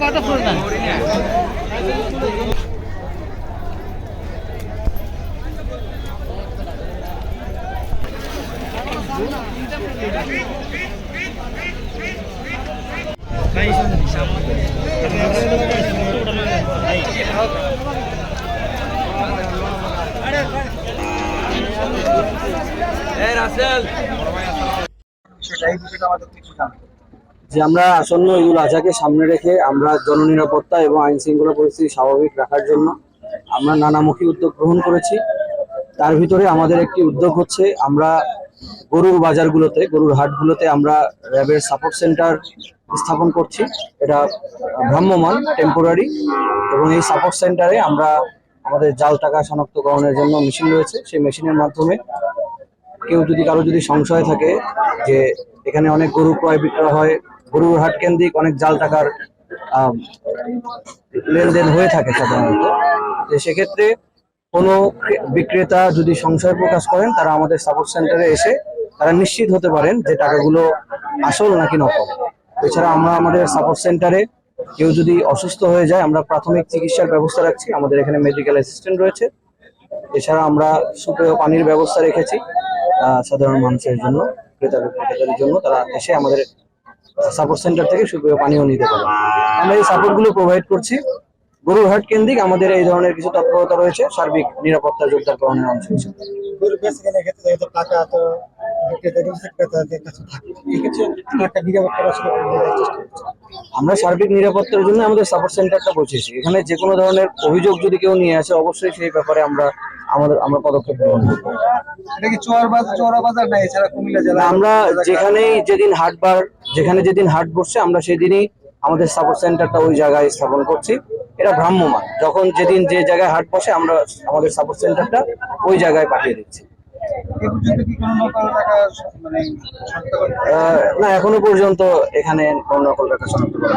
কত ফুল না এই রাসেল। বড় ভাই আসসালাম যে আমরা আসন্ন ঈদুল আজহাকে সামনে রেখে আমরা জননিরাপত্তা এবং আইন শৃঙ্খলা পরিস্থিতি স্বাভাবিক রাখার জন্য আমরা নানামুখী উদ্যোগ গ্রহণ করেছি। তার ভিতরে আমাদের একটি উদ্যোগ হচ্ছে আমরা গরুর বাজারগুলোতে, গরুর হাটগুলোতে আমরা র্যাবের সাপোর্ট সেন্টার স্থাপন করছি। এটা ভ্রাম্যমান টেম্পোরারি এবং এই সাপোর্ট সেন্টারে আমরা আমাদের জাল টাকা শনাক্তকরণের জন্য মেশিন রয়েছে। সেই মেশিনের মাধ্যমে কেউ যদি কারও যদি সংশয় থাকে যে এখানে অনেক গরু ক্রয় বিক্রয় হয় গরুর হাট কেন্দ্রিক অনেক জাল টাকার লেনদেন হয়ে থাকে সাধারণত। সেক্ষেত্রে কোনো বিক্রেতা যদি সংশয় প্রকাশ করেন, তারা আমাদের সাপোর্ট সেন্টারে এসে তারা নিশ্চিত হতে পারেন যে টাকাগুলো আসল নাকি নকল। এছাড়া আমরা আমাদের সাপোর্ট সেন্টারে কেউ যদি অসুস্থ হয়ে যায়, আমরা প্রাথমিক চিকিৎসার ব্যবস্থা রাখছি। আমাদের এখানে মেডিকেল অ্যাসিস্ট্যান্ট রয়েছে। এছাড়া আমরা সুপেয় পানির ব্যবস্থা রেখেছি সাধারণ মানুষের জন্য, ক্রেতা বিক্রেতাদের জন্য। তারা এসে আমাদের সাপোর্ট সেন্টার থেকে সুপেয় পানিও নিতে পারে। আমরা এই সাপোর্টগুলো প্রোভাইড করছি। গরুর হাট কেন্দ্রিক আমাদের এই ধরনের কিছু তৎপরতা রয়েছে সার্বিক নিরাপত্তা জোরদারকরণের অংশ হিসেবে আমরা সার্বিক নিরাপত্তার জন্য আমাদের সাপোর্ট সেন্টারটা বসেছি এখানে যে কোনো ধরনের অভিযোগ যদি কেউ নিয়ে আসে অবশ্যই সেই ব্যাপারে আমরা আমাদের আমরা পদক্ষেপ গ্রহণ করব এটা কি চোয়ার বাজার চোরা বাজার না এছাড়া কুমিল্লা জেলা আমরা যেখানেই যেদিন হাটবার যেখানে যেদিন হাট বসছে আমরা সেদিনই আমাদের সাপোর্ট সেন্টারটা ওই জায়গায় স্থাপন করছি। এটা ভ্রাম্যমান যখন যেদিন যে জায়গায় হাট বসে আমরা আমাদের সাপোর্ট সেন্টারটা ওই জায়গায় পাঠিয়ে দিচ্ছি। মানে না এখনও পর্যন্ত এখানে কোনো নকল টাকা শনাক্ত করা